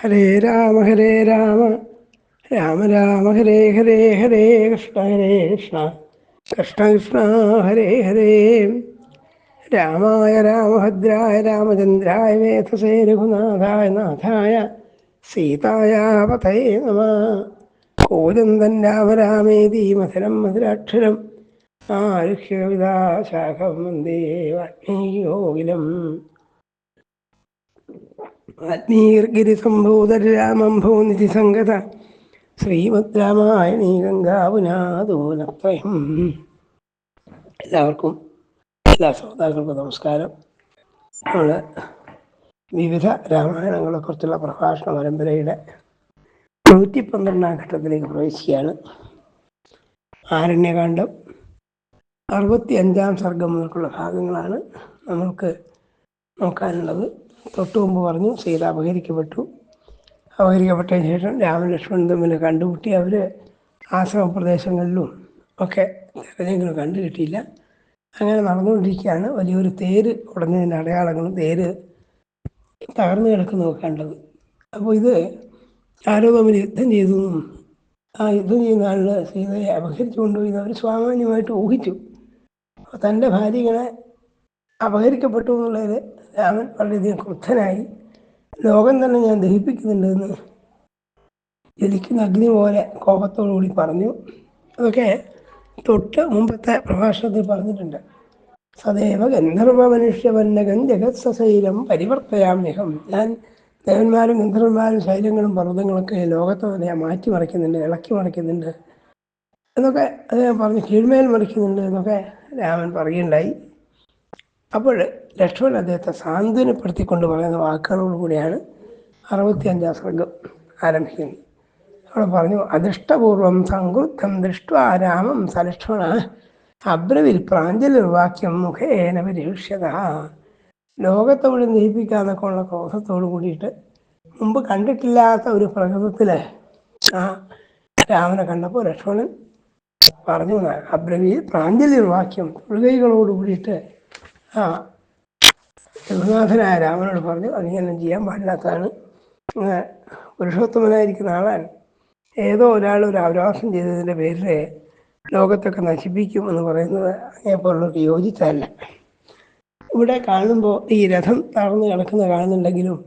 ഹരേ രാമ ഹരേ രാമ. രാമ രാമ ഹരേ ഹരേ ഹരേ കൃഷ്ണ ഹരേ കൃഷ്ണ. കൃഷ്ണ കൃഷ്ണ ഹരേ ഹരേ. രാമായ രാമഭദ്രായ രാമചന്ദ്രായ വേധസേ രഘുനാഥായ നാഥായ സീതായ പതയേ നമ. കോരന്തൻ രാമരാമേതി മധുരം മധുരാക്ഷരം. ആരുഹ്യവിദാശാഖം വന്ദേ വാൽമീകിയോകിലം ആത്മീയർഗിരിസംഭൂതരാമംഭോ ശ്രീമദ് രാമായണീ ഗംഗാപുനാദോലത്രയം എല്ലാവർക്കും എല്ലാ ശ്രോതാക്കൾക്കും നമസ്കാരം. നമ്മൾ വിവിധ രാമായണങ്ങളെക്കുറിച്ചുള്ള പ്രഭാഷണ പരമ്പരയുടെ നൂറ്റി പന്ത്രണ്ടാം ഘട്ടത്തിലേക്ക് പ്രവേശിക്കുകയാണ്. ആരണ്യകാന്ഡം അറുപത്തി അഞ്ചാം സർഗം മുതൽക്കുള്ള ഭാഗങ്ങളാണ് നമ്മൾക്ക് നോക്കാനുള്ളത്. തൊട്ടു മുമ്പ് പറഞ്ഞു സീത അപഹരിക്കപ്പെട്ടു. അപഹരിക്കപ്പെട്ടതിന് ശേഷം രാമൻ ലക്ഷ്മണൻ തമ്മിൽ കണ്ടുമുട്ടി അവർ ആശ്രമപ്രദേശങ്ങളിലും ഒക്കെ തിരഞ്ഞെങ്കിലും കണ്ടു കിട്ടിയില്ല അങ്ങനെ നടന്നുകൊണ്ടിരിക്കുകയാണ്. വലിയൊരു തേര് ഉടഞ്ഞതിന്റെ അടയാളങ്ങളും തേര് തകർന്നു കിടക്കുന്നതൊക്കെ കണ്ടത്. അപ്പോൾ ഇത് ആരോ തമ്മിൽ യുദ്ധം ചെയ്തു. ആ യുദ്ധം ചെയ്യുന്ന ആളിൽ സീതയെ അപഹരിച്ചു കൊണ്ടുപോയി അവർ സ്വാമാന്യമായിട്ട് ഊഹിച്ചു. തന്റെ ഭാര്യ ഇങ്ങനെ അപഹരിക്കപ്പെട്ടു എന്നുള്ളതിൽ രാമൻ വളരെയധികം ക്രുദ്ധനായി ലോകം തന്നെ ഞാൻ ദഹിപ്പിക്കുന്നുണ്ടെന്ന് ജ്വലിക്കുന്ന അഗ്നി പോലെ കോപത്തോടു കൂടി പറഞ്ഞു. അതൊക്കെ തൊട്ട് മുമ്പത്തെ പ്രഭാഷണത്തിൽ പറഞ്ഞിട്ടുണ്ട്. സദൈവ ഗന്ധർവ മനുഷ്യവന്നകൻ ജഗത് സശൈലം പരിവർത്തയാമ്യഹം. ഞാൻ ദേവന്മാരും ഗന്ധർവന്മാരും ശൈലങ്ങളും പർവതങ്ങളൊക്കെ ലോകത്തെ തന്നെ ഞാൻ മാറ്റിമറിക്കുന്നുണ്ട് ഇളക്കി മറിക്കുന്നുണ്ട് എന്നൊക്കെ അദ്ദേഹം പറഞ്ഞ് കീഴ്മേൽ മറിക്കുന്നുണ്ട് എന്നൊക്കെ രാമൻ പറയുണ്ടായി അപ്പോൾ ലക്ഷ്മൺ അദ്ദേഹത്തെ സാന്ത്വനപ്പെടുത്തിക്കൊണ്ട് പറയുന്ന വാക്കുകളോടുകൂടിയാണ് അറുപത്തി അഞ്ചാം സർഗം ആരംഭിക്കുന്നത്. അവിടെ പറഞ്ഞു അദൃഷ്ടപൂർവം സംകൃത്തം ദൃഷ്ട രാമം സലക്ഷ്മണ. അബ്രവിൽ പ്രാഞ്ജലിർവാക്യം മുഖേന പരീക്ഷ്യത ലോകത്തെ മുഴുവൻ ദഹിപ്പിക്കാന്നൊക്കെ ഉള്ള ക്രോധത്തോട് കൂടിയിട്ട് മുമ്പ് കണ്ടിട്ടില്ലാത്ത ഒരു പ്രകൃതത്തിൽ ആ രാമനെ കണ്ടപ്പോൾ ലക്ഷ്മണൻ പറഞ്ഞു അബ്രവിൽ പ്രാഞ്ജലിർവാക്യം തൊഴുകൈകളോട് കൂടിയിട്ട് ആ രഘുനാഥനായ രാമനോട് പറഞ്ഞു അതിങ്ങനെ ചെയ്യാൻ പാടില്ലാത്തതാണ്. പുരുഷോത്തമനായിരിക്കുന്ന ആളാൻ ഏതോ ഒരാൾ ഒരു അവരാസം ചെയ്തതിന്റെ പേരിൽ ലോകത്തൊക്കെ നശിപ്പിക്കും എന്ന് പറയുന്നത് അങ്ങനെപ്പോലുള്ളവർക്ക് യോജിച്ചതല്ല. ഇവിടെ കാണുമ്പോൾ ഈ രഥം തളർന്ന് കിടക്കുന്ന കാണുന്നുണ്ടെങ്കിലും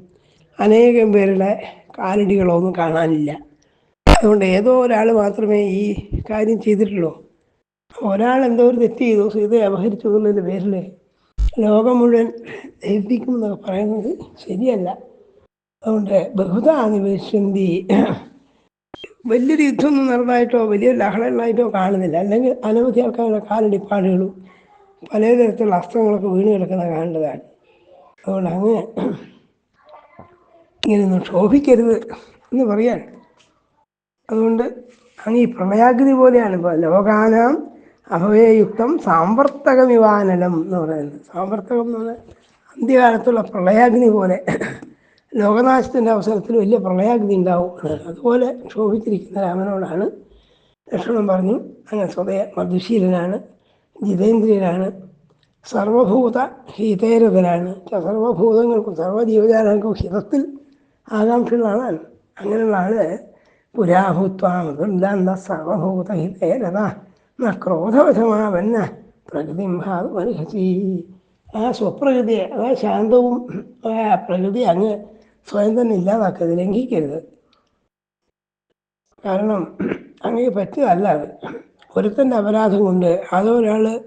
അനേകം പേരുടെ കാലടികളൊന്നും കാണാനില്ല. അതുകൊണ്ട് ഏതോ ഒരാൾ മാത്രമേ ഈ കാര്യം ചെയ്തിട്ടുള്ളൂ. ഒരാൾ എന്തോ ഒരു തെറ്റ് ചെയ്തു സീതയെ അപഹരിച്ചു എന്നുള്ളതിന്റെ പേരിൽ ലോകം മുഴുവൻ ദഹിപ്പിക്കും എന്നൊക്കെ പറയുന്നത് ശരിയല്ല. അതുകൊണ്ട് ബഹുതാ നിവേശന്തി വലിയൊരു യുദ്ധമൊന്നും നടന്നതായിട്ടോ വലിയ ലഹളങ്ങളായിട്ടോ കാണുന്നില്ല. അല്ലെങ്കിൽ അനവധി ആൾക്കാരുടെ കാലടിപ്പാടുകളും പലതരത്തിലുള്ള അസ്ത്രങ്ങളൊക്കെ വീണ് കിടക്കുന്ന കാണേണ്ടതാണ് അതുകൊണ്ട് അങ്ങ് ഇങ്ങനെയൊന്നും ക്ഷോഭിക്കരുത് എന്ന് പറയാൻ. അതുകൊണ്ട് അങ്ങ് ഈ പ്രളയാകൃതി പോലെയാണ് ഇപ്പോൾ ലോകാനാം അഭവയുക്തം സാമ്പർത്തകമിവാനലം എന്ന് പറയുന്നത്. സാമ്പർത്തകം എന്ന് പറഞ്ഞാൽ അന്ത്യകാലത്തുള്ള പ്രളയാഗ്നി പോലെ. ലോകനാശത്തിന്റെ അവസരത്തിൽ വലിയ പ്രളയാഗ്നി ഉണ്ടാവും അതുപോലെ ക്ഷോഭിച്ചിരിക്കുന്ന രാമനോടാണ് ലക്ഷ്മണൻ പറഞ്ഞു അങ്ങനെ സ്വതയ മധുശീലനാണ് ജിതേന്ദ്രിയനാണ് സർവഭൂത ഹിതേരതനാണ് സർവഭൂതങ്ങൾക്കും സർവജീവജാലങ്ങൾക്കും ഹിതത്തിൽ ആകാംക്ഷയുള്ള ആളാണ് അങ്ങനെയുള്ള ആൾ പുരാഭൂത്വാമതുല്ലാന്ത സർവഭൂത ഹിതേരത ക്രോധവശമാവന്ന പ്രകൃതി ഭാവമർഹസി ആ സ്വപ്രകൃതിയെ ആ ശാന്തവും ആ പ്രകൃതി അങ്ങ് സ്വയം തന്നെ ഇല്ലാതാക്കരുത് ലംഘിക്കരുത്. കാരണം അങ്ങനെ പറ്റിയതല്ല അത്. ഒരുത്തന്റെ അപരാധം കൊണ്ട് അതോ ഒരാൾ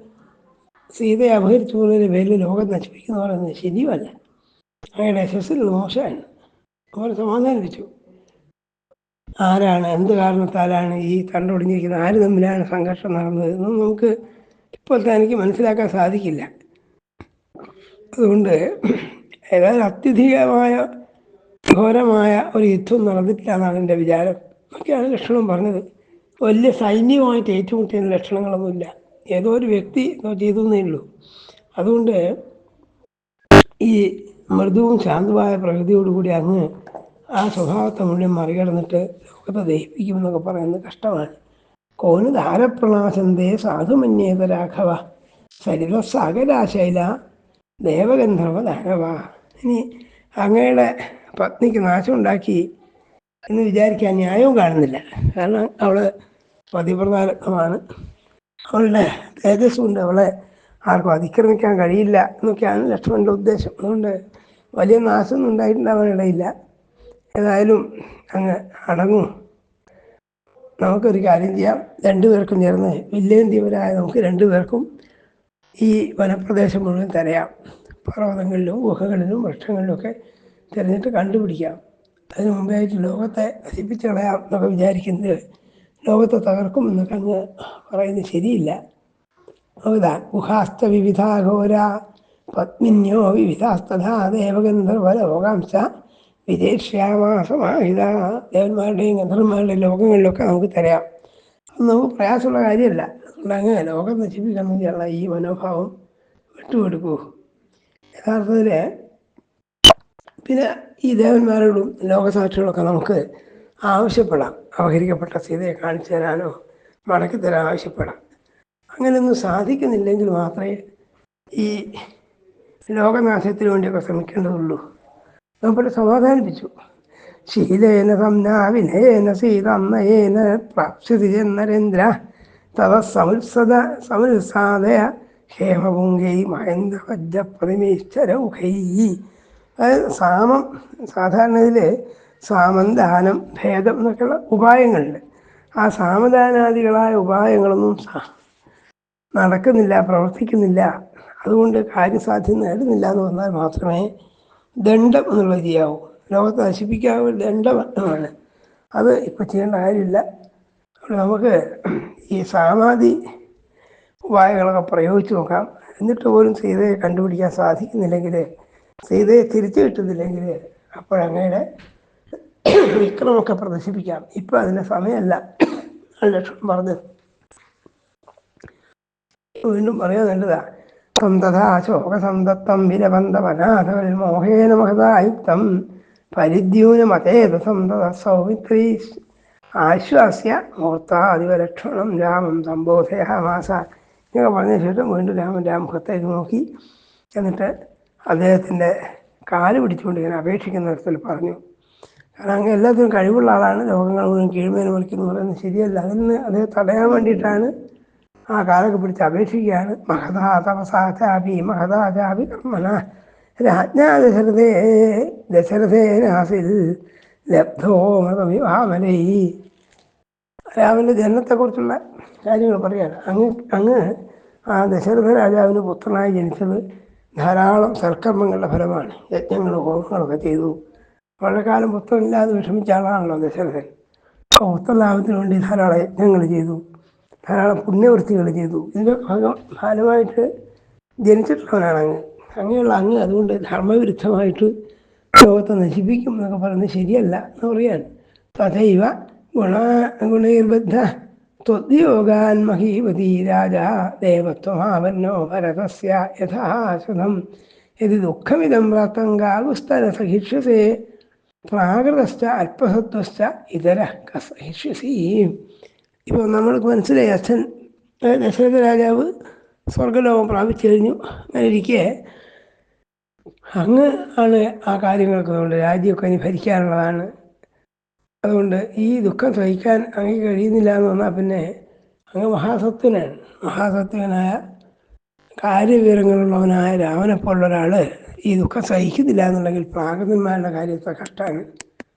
സീതയെ അപഹരിച്ചു പോകുന്നതിന് പേരിൽ ലോകം നശിപ്പിക്കുന്നു പറയുന്നത് ശരിയുമല്ല. അങ്ങയുടെ യശസ്സിൽ മോശമാണ്. അവർ സമാധാനിപ്പിച്ചു. ആരാണ്? എന്ത് കാരണത്താലാണ് ഈ തണ്ടൊടിഞ്ഞിരിക്കുന്നത് ആര് തമ്മിലാണ് സംഘർഷം നടന്നത്? എന്നും നമുക്ക് ഇപ്പോൾ തനിക്ക് മനസ്സിലാക്കാൻ സാധിക്കില്ല. അതുകൊണ്ട് ഏതായാലും അത്യധികമായ ഘോരമായ ഒരു യുദ്ധം നടന്നിട്ടില്ല എന്നാണ് എന്റെ വിചാരം. ഒക്കെയാണ് ലക്ഷണം പറഞ്ഞത്. വലിയ സൈന്യമായിട്ട് ഏറ്റുമുട്ടിയ ലക്ഷണങ്ങളൊന്നുമില്ല. ഏതോ ഒരു വ്യക്തി എന്തോ ചെയ്തു എന്നേ ഉള്ളൂ. അതുകൊണ്ട് ഈ മൃദുവും ശാന്തമായ പ്രകൃതിയോടുകൂടി അങ്ങ് ആ സ്വഭാവത്തെ മുഴുവൻ മറികടന്നിട്ട് ലോകത്തെ ദഹിപ്പിക്കുമെന്നൊക്കെ പറയുന്നത് കഷ്ടമാണ്. കോന് ധാരപ്രണാശന്തേ സാധുമന്യേത രാഘവ. സരിത സാഗരാശൈല ദേവഗന്ധർവ ദാനവ. ഇനി അങ്ങയുടെ പത്നിക്ക് നാശമുണ്ടാക്കി എന്ന് വിചാരിക്കാൻ ന്യായവും കാണുന്നില്ല. കാരണം അവൾ പതിപ്രധാനമാണ്. അവളുടെ തേജസ് കൊണ്ട് അവളെ ആർക്കും അതിക്രമിക്കാൻ കഴിയില്ല എന്നൊക്കെയാണ് ലക്ഷ്മണന്റെ ഉദ്ദേശം. അതുകൊണ്ട് വലിയ നാശമൊന്നും ഉണ്ടായിട്ടുണ്ടാവാനിടയില്ല ഏതായാലും അങ്ങ് അടങ്ങും. നമുക്കൊരു കാര്യം ചെയ്യാം. രണ്ടുപേർക്കും ചേർന്ന് വില്ലേന്തിയവരായ നമുക്ക് രണ്ടുപേർക്കും ഈ വനപ്രദേശം മുഴുവൻ തിരയാം. പർവതങ്ങളിലും ഗുഹകളിലും വൃക്ഷങ്ങളിലുമൊക്കെ തിരഞ്ഞിട്ട് കണ്ടുപിടിക്കാം. അതിന് മുമ്പായിട്ട് ലോകത്തെ നശിപ്പിച്ച് കളയാം എന്നൊക്കെ വിചാരിക്കുന്നത് ലോകത്തെ തകർക്കും എന്നൊക്കെ അങ്ങ് പറയുന്നത് ശരിയില്ല. നോക്കുക ഗുഹാസ്ത വിവിധാഘോര പത്മിന്യോ വിവിധാസ്തഥാ ദേവഗന്ധർവ ലോകാംശ വിദേശാമാസമാഹിത ദേവന്മാരുടെയും ഗന്ധർവന്മാരുടെയും ലോകങ്ങളിലൊക്കെ നമുക്ക് തരാം. അത് നമുക്ക് പ്രയാസമുള്ള കാര്യമല്ല. അതുകൊണ്ട് അങ്ങനെ ലോകം നശിപ്പിക്കണമെന്നുള്ള ഈ മനോഭാവം വിട്ടുകൊടുക്കൂ. യഥാർത്ഥത്തിൽ പിന്നെ ഈ ദേവന്മാരോടും ലോകസാക്ഷികളൊക്കെ നമുക്ക് ആവശ്യപ്പെടാം. അപഹരിക്കപ്പെട്ട സീതയെ കാണിച്ചു തരാനോ മടക്കി തരാൻ ആവശ്യപ്പെടാം. അങ്ങനെയൊന്നും സാധിക്കുന്നില്ലെങ്കിൽ മാത്രമേ ഈ ലോകനാശത്തിന് വേണ്ടിയൊക്കെ ശ്രമിക്കേണ്ടതുള്ളൂ. നമ്മളെ സമാധാനിപ്പിച്ചു ശീലേന സംനാവിനേന സീതന്നയേന പ്രാപ്സ്യതി നരേന്ദ്ര. തവ സമുത്സദ സമുത്സാദയ ഹേമപുങ്കൈ മഹേന്ദ്ര പ്രതിമേശ്വരൗഖൈ അതായത് സാമം സാധാരണ ഇതിൽ സാമം ദാനം ഭേദം എന്നൊക്കെയുള്ള ഉപായങ്ങളുണ്ട്. ആ സാമദാനാദികളായ ഉപായങ്ങളൊന്നും നടക്കുന്നില്ല പ്രവർത്തിക്കുന്നില്ല. അതുകൊണ്ട് കാര്യസാധ്യം നേടുന്നില്ല എന്ന് പറഞ്ഞാൽ മാത്രമേ ദണ്ഡം എന്നുള്ളത് ചെയ്യാവൂ ലോകത്തെ നശിപ്പിക്കാവുന്ന ദണ്ഡമാണ് അത് ഇപ്പോൾ ചെയ്യേണ്ട കാര്യമില്ല. നമുക്ക് ഈ സാമാധി ഉപായങ്ങളൊക്കെ പ്രയോഗിച്ച് നോക്കാം. എന്നിട്ട് പോലും സീതയെ കണ്ടുപിടിക്കാൻ സാധിക്കുന്നില്ലെങ്കിൽ സീതയെ തിരിച്ചു കിട്ടുന്നില്ലെങ്കിൽ അപ്പോഴങ്ങയുടെ വിക്രമൊക്കെ പ്രദർശിപ്പിക്കാം. ഇപ്പം അതിന് സമയമല്ല. ലക്ഷ്മണൻ പറഞ്ഞത് വീണ്ടും പറയാൻ ശോകസന്തത്തം വിരബന്ധമനാഥവൽ മോഹേന മഹതായുക്തം പരിദ്യൂനമതേതസം സന്തത സൗമിത്രീ ആശ്വാസ്യ മൂർത്താതിവലക്ഷണം രാമം സംബോധയാമാസ എന്നൊക്കെ പറഞ്ഞ ശേഷം വീണ്ടും രാമൻ രാമുഖത്തേക്ക് നോക്കി. എന്നിട്ട് അദ്ദേഹത്തിന്റെ കാൽ പിടിച്ചുകൊണ്ട് ഇങ്ങനെ അപേക്ഷിക്കുന്ന തരത്തിൽ പറഞ്ഞു. കാരണം അങ്ങ് എല്ലാത്തിനും കഴിവുള്ള ആളാണ് രോഗങ്ങൾ മുഴുവൻ കീഴ്മേൽ വലിക്കുന്നു പറയുന്നത് ശരിയല്ല. അതിൽ നിന്ന് അദ്ദേഹം തടയാൻ വേണ്ടിയിട്ടാണ് ആ കാലൊക്കെ പിടിച്ച് അപേക്ഷിക്കുകയാണ്. മഹതാ തപസാചാപി മഹതാചാപി കർമ്മന രാജ്ഞാ ദശരഥേ ദശരഥേനാസിൽ ലബ്ധോ മൃതമിവാമലൈ രാമന്റെ ജനനത്തെക്കുറിച്ചുള്ള കാര്യങ്ങൾ പറയുകയാണ് അങ്ങ് അങ്ങ് ആ ദശരഥ രാജാവിന് പുത്രനായി ജനിച്ചത് ധാരാളം സൽക്കർമ്മങ്ങളുടെ ഫലമാണ്. യജ്ഞങ്ങളും ഹോമങ്ങളൊക്കെ ചെയ്തു. വളരെ കാലം പുത്രനില്ലാതെ വിഷമിച്ച ആളാണല്ലോ ദശരഥൻ. അപ്പോൾ പുത്രലാഭത്തിന് വേണ്ടി ധാരാളം യജ്ഞങ്ങൾ ചെയ്തു. ധാരാളം പുണ്യവൃത്തികൾ ചെയ്തു. ഇതിന്റെ ഫലമായിട്ട് ജനിച്ചിട്ടുള്ളവനാണ് അങ്ങ്. അങ്ങനെയുള്ള അങ്ങ് അതുകൊണ്ട് ധർമ്മവിരുദ്ധമായിട്ട് ലോകത്തെ നശിപ്പിക്കും എന്നൊക്കെ പറയുന്നത് ശരിയല്ല എന്ന് പറയാൻ. തഥൈവ ഗുണ ഗുണൈർബദ്ധ ത്വദ്യോഗാൻ മഹീപതി രാജ ദേവത്വമാവന്നോ ഭരതസ്യ യഥാശ്വതം യതി ദുഃഖമിതം പ്രാത്തങ്കാകുസ്തന സഹിഷ്യസേ പ്രാകൃതസ്ഥ അല്പസത്വസ്ഥ ഇതര കസഹിഷ്യസി ഇപ്പോൾ നമ്മൾക്ക് മനസ്സിലായി അച്ഛൻ ദശരഥ രാജാവ് സ്വർഗലോകം പ്രാപിച്ചു കഴിഞ്ഞു അങ്ങനെ ഇരിക്കെ അങ്ങ് ആണ് ആ കാര്യങ്ങൾക്ക് അതുകൊണ്ട് രാജ്യമൊക്കെ ഇനി ഭരിക്കാനുള്ളതാണ്. അതുകൊണ്ട് ഈ ദുഃഖം സഹിക്കാൻ അങ്ങ് കഴിയുന്നില്ല എന്ന് പറഞ്ഞാൽ പിന്നെ അങ്ങ് മഹാസത്വനാണ്. മഹാസത്വനായ കാര്യവിവരങ്ങളുള്ളവനായ രാമനെപ്പോലുള്ള ഒരാൾ ഈ ദുഃഖം സഹിക്കുന്നില്ല എന്നുണ്ടെങ്കിൽ പ്രാകൃതന്മാരുടെ കാര്യത്തെ കഷ്ടമാണ്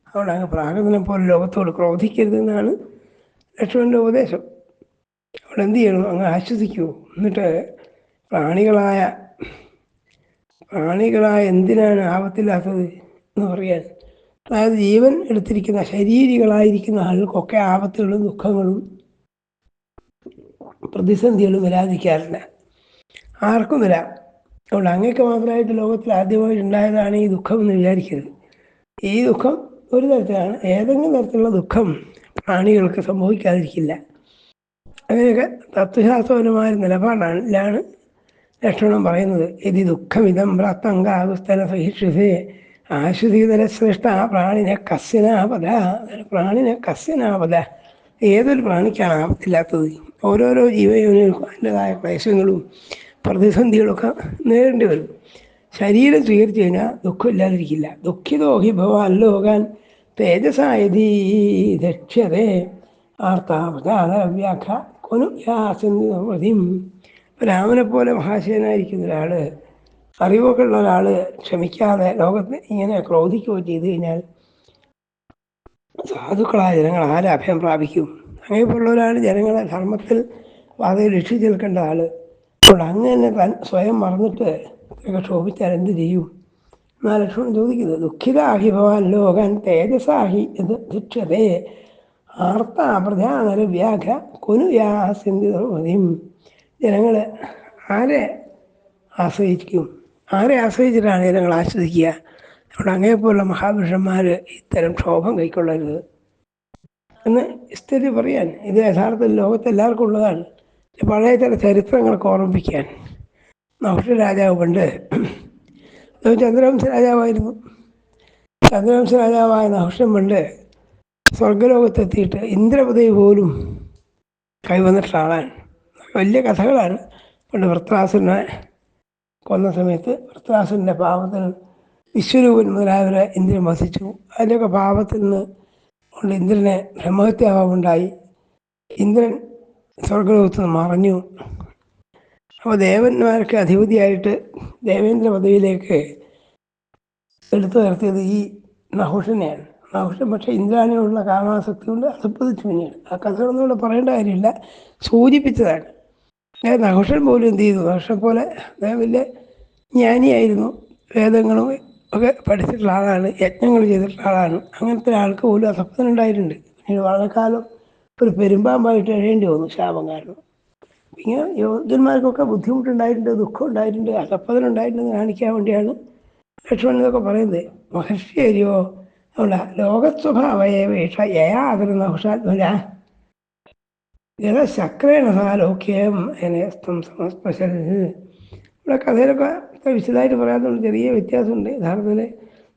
അതുകൊണ്ട് അങ്ങ് പ്രാകൃതനെ പോലെ ലോകത്തോട് ക്രോധിക്കരുതെന്നാണ് ലക്ഷ്മണന്റെ ഉപദേശം അവിടെ എന്ത് ചെയ്യണം? അങ്ങ് ആശ്വസിക്കൂ. എന്നിട്ട് പ്രാണികളായ പ്രാണികളായ എന്തിനാണ് ആപത്തില്ലാത്തത് എന്ന് പറയാൻ. അതായത് ജീവൻ എടുത്തിരിക്കുന്ന ശരീരികളായിരിക്കുന്ന ആളുകൾക്കൊക്കെ ആപത്തുകളും ദുഃഖങ്ങളും പ്രതിസന്ധികളും വരാതിരിക്കാറില്ല. ആർക്കും വരാം. അതുകൊണ്ട് അങ്ങേക്ക് മാത്രമായിട്ട് ലോകത്തിൽ ആദ്യമായിട്ട് ഉണ്ടായതാണ് ഈ ദുഃഖം എന്ന് വിചാരിക്കരുത്. ഈ ദുഃഖം ഒരു തരത്തിലാണ്. ഏതെങ്കിലും തരത്തിലുള്ള ദുഃഖം പ്രാണികൾക്ക് സംഭവിക്കാതിരിക്കില്ല അങ്ങനെയൊക്കെ തത്വശാസ്ത്രപരമായ നിലപാടാണ് ലക്ഷണം പറയുന്നത്. യതി ദുഃഖമിതം പ്രാത്തങ്കാകുസ്ഥല സഹിഷ്യുസേ ആശ്വതീതര ശ്രേഷ്ഠ പ്രാണിനെ കസ്യനാപത പ്രാണിനെ കസ്യനാപത ഏതൊരു പ്രാണിക്കാണ് ആപത്തില്ലാത്തത്? ഓരോരോ ജീവജീവനുകൾക്കും അതിന്റെതായ ക്ലേശങ്ങളും പ്രതിസന്ധികളൊക്കെ നേരിടേണ്ടി വരും. ശരീരം സ്വീകരിച്ചു കഴിഞ്ഞാൽ ദുഃഖമില്ലാതിരിക്കില്ല. ദുഃഖിതോഹി ഭവാൻ ലോകാൻ തേജസായധീ ദക്ഷ്യതേ ആർത്താവ്യാഖ കൊനു യാസിം രാമനെ പോലെ മഹാശയനായിരിക്കുന്ന ഒരാൾ അറിവൊക്കെ ഉള്ള ഒരാൾ ക്ഷമിക്കാതെ ലോകത്തെ ഇങ്ങനെ ക്രോധിക്കുകയോ ചെയ്തു കഴിഞ്ഞാൽ സാധുക്കളായ ജനങ്ങൾ ആരെ അഭയം പ്രാപിക്കും? അങ്ങനെയുള്ളവരാണ് ജനങ്ങളെ ധർമ്മത്തിൽ വളരെ രക്ഷിച്ചു നിൽക്കേണ്ട ആൾ അപ്പോൾ അങ്ങനെ താൻ സ്വയം മറന്നിട്ട് ക്ഷോഭിച്ചാൽ എന്ത് ചെയ്യും? എന്നാ ലക്ഷ്മണൻ ചോദിക്കുന്നത് ദുഃഖിതാഹി ഭവാൻ ലോകൻ തേജസാഹി എന്ന് ശിക്ഷതേ ആർത്ത പ്രധാനര വ്യാഘ്ര കൊനു യാസിന്തിയും ജനങ്ങൾ ആരെ ആശ്രയിക്കും? ആരെ ആശ്രയിച്ചിട്ടാണ് ജനങ്ങൾ ആശ്രയിക്കുക? അതുകൊണ്ട് അങ്ങനെപ്പോലുള്ള മഹാപുരുഷന്മാർ ഇത്തരം ക്ഷോഭം കൈക്കൊള്ളരുത്. എന്ന് സ്ഥിതി പറയാൻ ഇത് യഥാർത്ഥത്തിൽ ലോകത്തെല്ലാവർക്കും ഉള്ളതാണ്. പഴയ ചില ചരിത്രങ്ങളൊക്കെ ഓർമ്മിപ്പിക്കാൻ. നൗഷ രാജാവ് പണ്ട് ചന്ദ്രവംശ രാജാവായിരുന്നു. ചന്ദ്രവംശ രാജാവായ നഹുഷൻ പണ്ട് സ്വർഗലോകത്തെത്തിയിട്ട് ഇന്ദ്രപദവി പോലും കൈവന്നിട്ടാളാണ് വലിയ കഥകളാണ്. പണ്ട് വൃത്രാസുരനെ കൊന്ന സമയത്ത് വൃത്രാസുരന്റെ പാപത്തിൽ വിശ്വരൂപൻ മുതലായവരെ ഇന്ദ്രൻ വസിച്ചു. അതിന്റെയൊക്കെ പാപത്തിൽ നിന്ന് കൊണ്ട് ഇന്ദ്രനെ ബ്രഹ്മഹത്യാഭാവമുണ്ടായി ഇന്ദ്രൻ സ്വർഗലോകത്ത് നിന്ന് മറഞ്ഞു. അപ്പോൾ ദേവന്മാർക്ക് അധിപതിയായിട്ട് ദേവേന്ദ്ര പദവിയിലേക്ക് എടുത്തു നിർത്തിയത് ഈ നഹുഷനെയാണ്. നഹുഷൻ പക്ഷേ ഇന്ദ്രാണിയോടുള്ള കാമാസക്തി കൊണ്ട് അധപ്പതിച്ചു പിന്നീട്. ആ കഥകളൊന്നും ഇവിടെ പറയേണ്ട കാര്യമില്ല. സൂചിപ്പിച്ചതാണ്. നഹുഷൻ പോലും എന്ത് ചെയ്തു? നഹുഷൻ പോലെ വലിയ ജ്ഞാനിയായിരുന്നു. വേദങ്ങളും ഒക്കെ പഠിച്ചിട്ടുള്ള ആളാണ്. യജ്ഞങ്ങൾ ചെയ്തിട്ടുള്ള ആളാണ്. അങ്ങനത്തെ ആൾക്ക് പോലും അസപ്പതം ഉണ്ടായിട്ടുണ്ട്. വളരെ കാലം ഒരു പെരുമ്പാമ്പായിട്ട് എഴേണ്ടി വന്നു ശാപം കാരണം. ഇങ്ങനെ യോഗ്യന്മാർക്കൊക്കെ ബുദ്ധിമുട്ടുണ്ടായിട്ടുണ്ട് ദുഃഖം ഉണ്ടായിട്ടുണ്ട് അസപ്പതം ഉണ്ടായിട്ടുണ്ട് കാണിക്കാൻ വേണ്ടിയാണ് ലക്ഷ്മണൻ എന്നൊക്കെ പറയുന്നത് മഹർഷിയോ അതുകൊണ്ട് ലോകസ്വഭാവയേഷ യയാതിരുന്ന യയാതിർ ഗതശക്രേണ സാലോക്യം എന്നെ സമസ്പശൽ ഇവിടെ കഥയിലൊക്കെ വിശദമായിട്ട് പറയാത്തതുകൊണ്ട് ചെറിയ വ്യത്യാസമുണ്ട്. യഥാർത്ഥത്തിൽ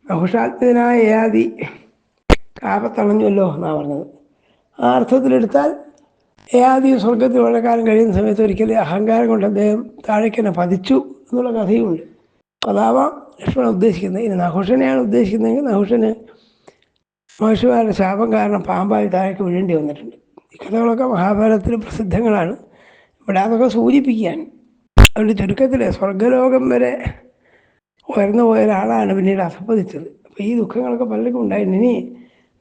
നഹുഷാത്മജനായ യാതി കാപത്തണഞ്ഞുവല്ലോ എന്നാണ് പറഞ്ഞത്. ആ അർത്ഥത്തിലെടുത്താൽ ഏയാദി സ്വർഗത്തിൽ വഴക്കാലം കഴിയുന്ന സമയത്ത് ഒരിക്കലും അഹങ്കാരം കൊണ്ട് അദ്ദേഹം താഴേക്ക് പതിച്ചു എന്നുള്ള കഥയുമുണ്ട് അതാവാം ലക്ഷ്മണൻ ഉദ്ദേശിക്കുന്നത്. ഇനി നഹുഷനെയാണ് ഉദ്ദേശിക്കുന്നതെങ്കിൽ നഹുഷന് മഹർഷിമാരുടെ ശാപം കാരണം പാമ്പായി താഴേക്ക് വീഴേണ്ടി വന്നിട്ടുണ്ട്. ഈ കഥകളൊക്കെ മഹാഭാരതത്തിൽ പ്രസിദ്ധങ്ങളാണ്. ഇവിടെ അതൊക്കെ സൂചിപ്പിക്കാൻ അതുകൊണ്ട് ചുരുക്കത്തിൽ സ്വർഗലോകം വരെ ഉയർന്നു പോയ ഒരാളാണ് പിന്നീട് അസപ്പതിച്ചത് അപ്പോൾ ഈ ദുഃഖങ്ങളൊക്കെ പലർക്കും ഉണ്ടായിരുന്നു ഇനി